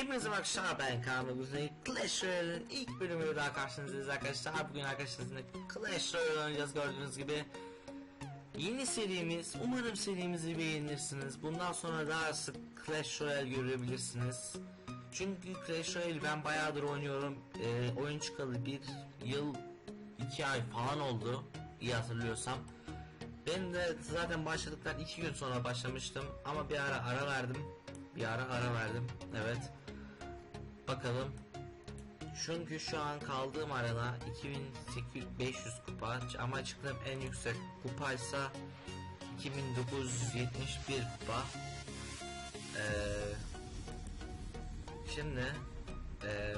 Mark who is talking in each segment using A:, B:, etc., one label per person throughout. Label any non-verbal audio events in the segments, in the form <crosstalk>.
A: Hepinize arkadaşlar ben Kaan ve Clash Royale'in ilk bölümüyle daha karşınızdayız arkadaşlar. Bugün arkadaşlarımızla Clash Royale oynayacağız gördüğünüz gibi. Yeni serimiz, umarım serimizi beğenirsiniz. Bundan sonra daha sık Clash Royale görebilirsiniz. Çünkü Clash Royale ben bayağıdır oynuyorum. Ee, oyun çıkalı bir yıl, iki ay falan oldu. iyi hatırlıyorsam. Ben de zaten başladıktan iki gün sonra başlamıştım ama bir ara ara verdim. Bir ara ara verdim. Evet. Bakalım. Çünkü şu an kaldığım arada 2500 kupa ama çıktığım en yüksek kupaysa 2971 kupa. Ee, şimdi ee,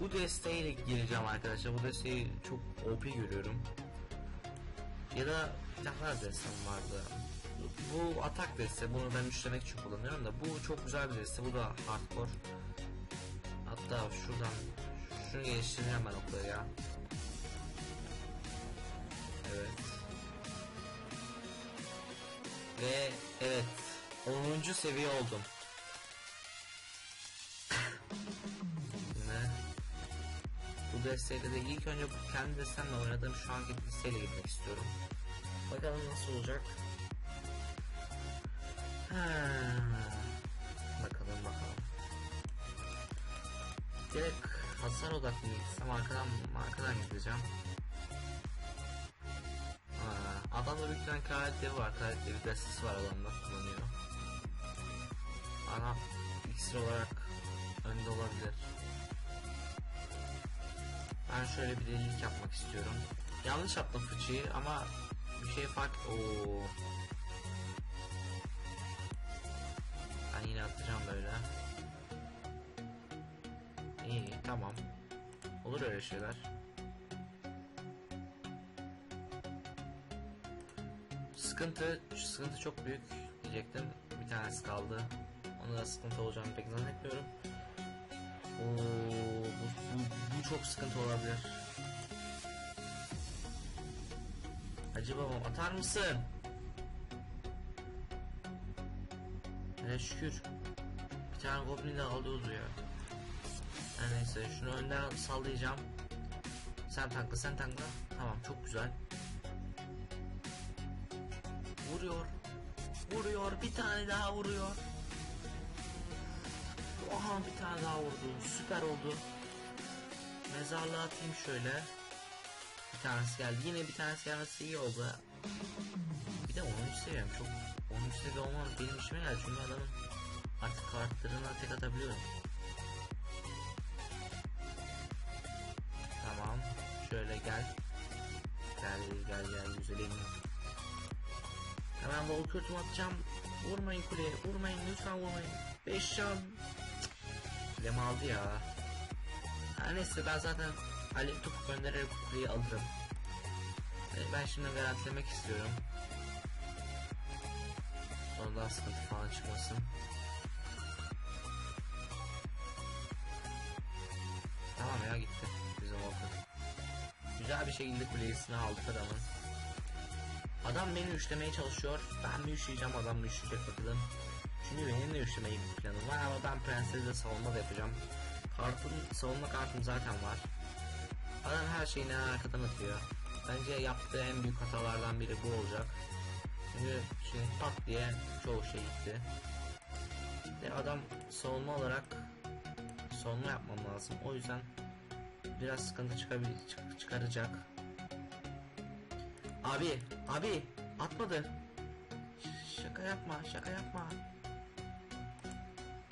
A: bu desteğiyle gireceğim arkadaşlar. Bu desteği çok OP görüyorum. Ya da bir tane daha destem vardı. Bu atak deste. Bunu ben üçlemek için kullanıyorum da bu çok güzel bir deste. Bu da hardcore. Hatta şuradan şunu geliştireceğim ben okları ya. Evet. Ve evet 10. seviye oldum. ne? Bu desteğiyle de ilk önce kendi destemle oynadığım şu anki listeyle gitmek istiyorum. Bakalım nasıl olacak. Ha. Direkt hasar odaklı gitsem arkadan arkadan gideceğim. Ha, adamda büyük tane devi var. Kraliyet devi destesi var adamda kullanıyor. Ana iksir olarak önde olabilir. Ben şöyle bir delilik yapmak istiyorum. Yanlış yaptım fıçıyı ama bir şey fark... Oo. Ben yine atacağım böyle. Tamam. Olur öyle şeyler. Sıkıntı, sıkıntı çok büyük diyecektim. Bir tanesi kaldı. Ona da sıkıntı olacağını pek zannetmiyorum. Oo, bu, bu, bu çok sıkıntı olabilir. Hacı babam atar mısın? Hele şükür. Bir tane goblin de aldı uzuyor. Her neyse şunu önden sallayacağım. Sen tankla sen tankla. Tamam çok güzel. Vuruyor. Vuruyor bir tane daha vuruyor. Oha bir tane daha vurdu. Süper oldu. Mezarlığa atayım şöyle. Bir tanesi geldi. Yine bir tanesi gelmesi iyi oldu. Bir de 10. seviyem çok 10. seviye olmam benim işime geldi çünkü adamın artık kartlarına tek atabiliyorum. Gel. Gel gel gel güzelim. Hemen bol kötü atacağım. Vurmayın kuleye. Vurmayın lütfen vurmayın. 5 can. Kulemi aldı ya. Her neyse ben zaten alev topu göndererek kuleyi alırım. E, Ben şimdi garantilemek istiyorum. Sonradan sıkıntı falan çıkmasın. Tamam ya gitti. Güzel bir şekilde kulesini aldık adamın. Adam beni üçlemeye çalışıyor. Ben mi üçleyeceğim adam mı üçleyecek bakalım. Çünkü benim de üçlemeyi bir planım var ama ben prensesle savunma da yapacağım. Kartın savunma kartım zaten var. Adam her şeyini arkadan atıyor. Bence yaptığı en büyük hatalardan biri bu olacak. Çünkü şimdi pat diye çoğu şey gitti. Ve adam savunma olarak savunma yapmam lazım. O yüzden biraz sıkıntı çıkabil çık- çıkaracak. Abi, abi atmadı. Şaka yapma, şaka yapma.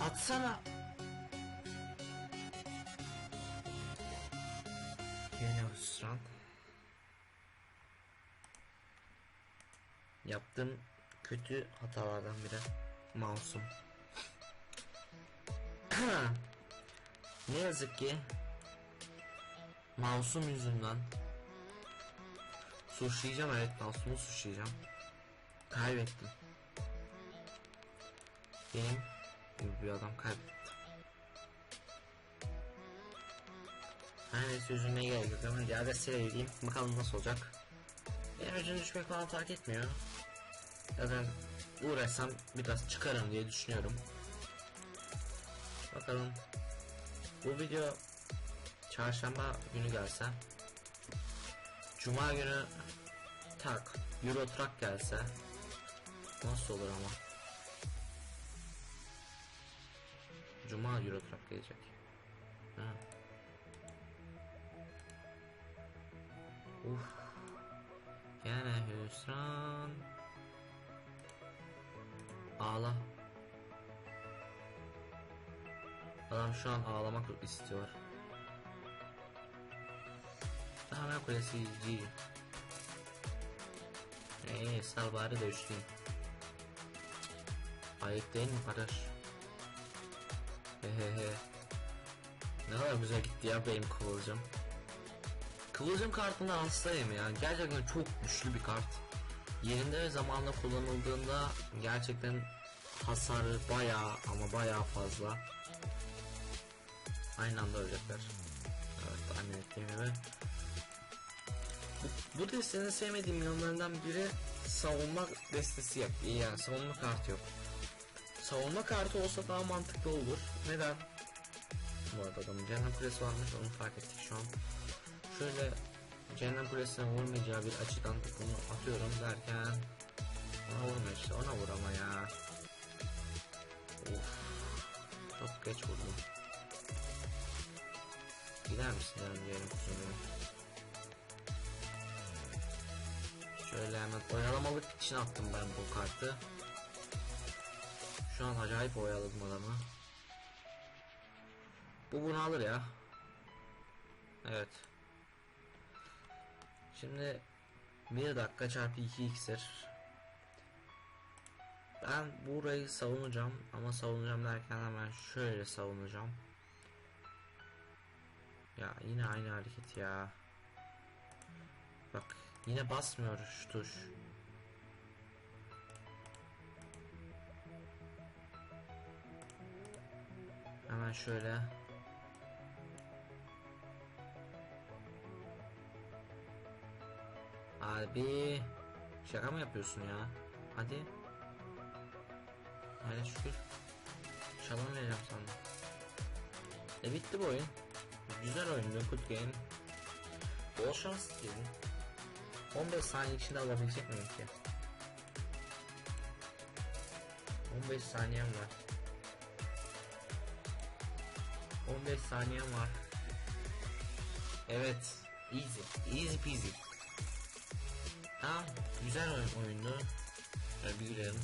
A: Atsana. Yine hüsran. Yaptığım kötü hatalardan biri. Mouse'um. <clears throat> ne yazık ki Mouse'um yüzünden suçlayacağım evet mouse'umu suçlayacağım. Kaybettim. Benim gibi bir adam kaybetti. Her neyse üzülmeye gerek yok ama diğer vereyim. Bakalım nasıl olacak. Benim öcünü düşmek falan fark etmiyor. Zaten uğraşsam biraz çıkarım diye düşünüyorum. Bakalım Bu video çarşamba günü gelse Cuma günü tak Euro Truck gelse Nasıl olur ama? Cuma Euro Truck gelecek. Ha. Uf. Gene hüsran. Ağla. Adam şu an ağlamak istiyor Daha kulesi G Eee sal bari de üçlüyüm Ayıp değil mi kardeş? Hehehe <laughs> Ne kadar güzel gitti ya benim kıvılcım. Kıvılcım kartına hastayım ya. Gerçekten çok güçlü bir kart. Yerinde ve zamanla kullanıldığında gerçekten hasarı baya ama baya fazla. Aynı anda ölecekler. Evet tahmin ettiğim gibi bu, destenin sevmediğim yanlarından biri savunma destesi yok. Yani savunma kartı yok. Savunma kartı olsa daha mantıklı olur. Neden? Bu arada adamın Cehennem Kulesi varmış onu fark ettik şu an. Şöyle Cehennem Kulesi'ne vurmayacağı bir açıdan bunu atıyorum derken ona vurma işte ona vur ama ya. Of. Çok geç vurdum. Gider misin canım diyelim kuzumu. Şöyle hemen oyalamalık için attım ben bu kartı. Şu an acayip oyaladım adamı. Bu bunu alır ya. Evet. Şimdi 1 dakika çarpı 2 iksir. Ben burayı savunacağım ama savunacağım derken hemen şöyle savunacağım. Ya yine aynı hareket ya. Bak yine basmıyor şu tuş. Hemen şöyle. Abi şaka mı yapıyorsun ya? Hadi. Hadi şükür. Şalan vereceğim sana. E bitti bu oyun. Güzel oyundu good game. Bol şans diyelim. 15 saniye içinde alabilecek miyim ki? 15 saniyem var. 15 saniyem var. Evet. Easy. Easy peasy. Tamam. Güzel oyun oyundu. Şöyle bir gülerim.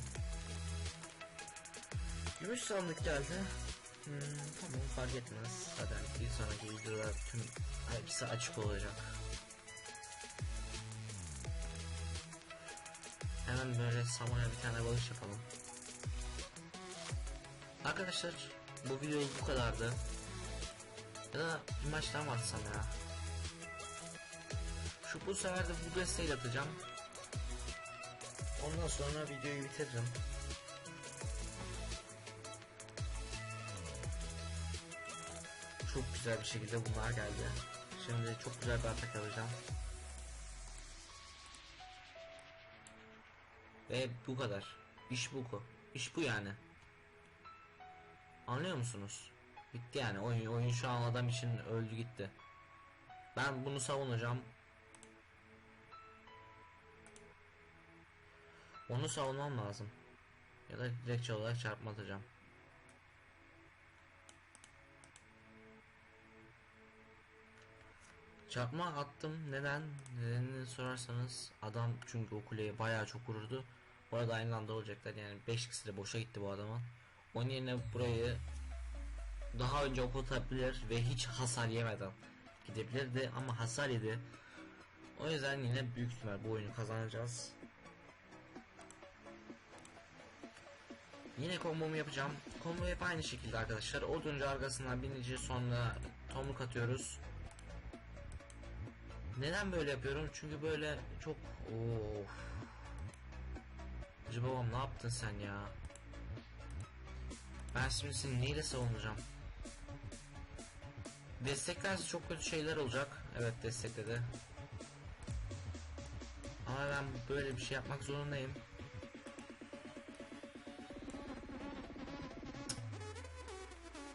A: Gümüş sandık geldi. Hmm, tamam fark etmez. Zaten bir sonraki videoda tüm hepsi açık olacak. Hemen böyle Samoya bir tane balış yapalım. Arkadaşlar bu video bu kadardı. Ya da bir maç daha atsam ya? Şu bu sefer de bu desteğiyle atacağım. Ondan sonra videoyu bitiririm. Çok güzel bir şekilde bunlar geldi. Şimdi çok güzel bir atak alacağım. Ve bu kadar. İş bu. İş bu yani. Anlıyor musunuz? Bitti yani. Oyun, oyun şu an adam için öldü gitti. Ben bunu savunacağım. Onu savunmam lazım. Ya da direkt olarak çarpma atacağım. Çarpma attım. Neden? Nedenini sorarsanız adam çünkü o kuleye bayağı çok vururdu. Bu arada aynı anda olacaklar yani 5 kişi boşa gitti bu adamın. Onun yerine burayı daha önce okutabilir ve hiç hasar yemeden gidebilirdi ama hasar yedi. O yüzden yine büyük ihtimal bu oyunu kazanacağız. Yine kombomu yapacağım. Combo hep aynı şekilde arkadaşlar. Oduncu arkasından binici sonra tomruk atıyoruz. Neden böyle yapıyorum? Çünkü böyle çok of. Hacı babam ne yaptın sen ya? Ben şimdi seni neyle savunacağım? Desteklerse çok kötü şeyler olacak. Evet destekledi. Ama ben böyle bir şey yapmak zorundayım.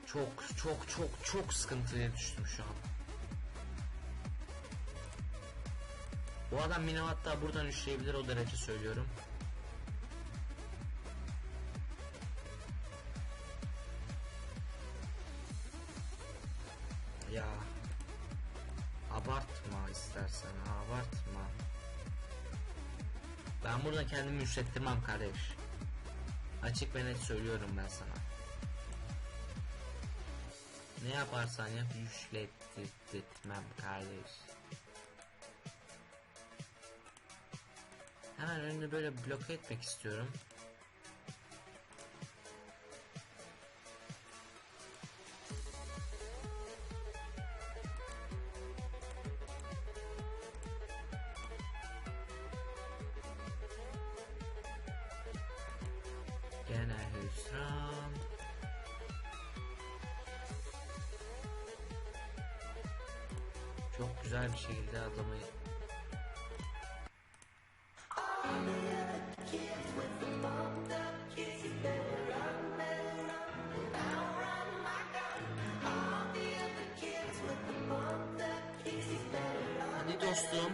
A: Çok çok çok çok sıkıntıya düştüm şu an. Bu adam beni hatta buradan üçleyebilir o derece söylüyorum. Ya abartma istersen abartma. Ben burada kendimi üşettirmem kardeş. Açık ve net söylüyorum ben sana. Ne yaparsan yap üşlettirtmem kardeş. Hemen önünü böyle bloke etmek istiyorum. Çok güzel bir şekilde adamı Hadi dostum.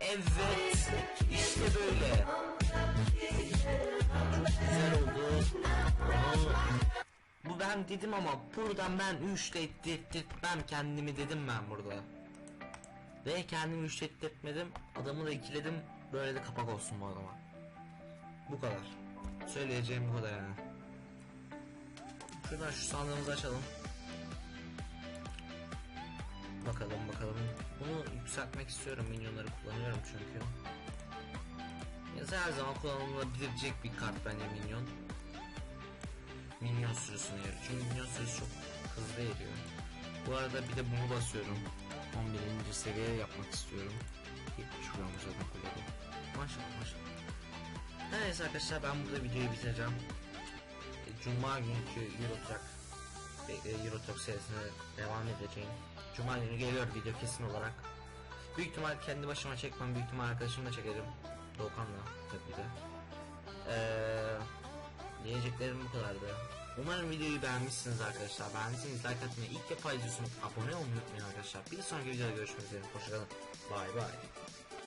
A: Evet. işte böyle. Ben dedim ama buradan ben üçlettirtmem kendimi dedim ben burada. Ve kendimi üçlettirtmedim. Adamı da ikiledim. Böyle de kapak olsun bu adama. Bu kadar. Söyleyeceğim bu kadar yani. Şuradan şu sandığımızı açalım. Bakalım bakalım. Bunu yükseltmek istiyorum. Minyonları kullanıyorum çünkü. Ya her zaman kullanılabilecek bir kart bence minyon. Minyon sürüsünü yarıyor. Çünkü minyon sürüsü çok hızlı eriyor. Bu arada bir de bunu basıyorum. 11. seviye yapmak istiyorum. 70 kullanmış zaten kullandım. Maşallah maşallah. Neyse arkadaşlar ben burada videoyu bitireceğim. E, Cuma günkü Euro Truck ve, e, Euro Truck serisine devam edeceğim. Cuma günü geliyor video kesin olarak. Büyük ihtimal kendi başıma çekmem. Büyük ihtimal arkadaşımla çekerim. Doğukan'la tabii de. Eee diyeceklerim bu kadardı. Umarım videoyu beğenmişsiniz arkadaşlar. Beğendiyseniz like atmayı, ilk defa izliyorsunuz abone olmayı unutmayın arkadaşlar. Bir sonraki videoda görüşmek üzere. Hoşçakalın. Bye bye.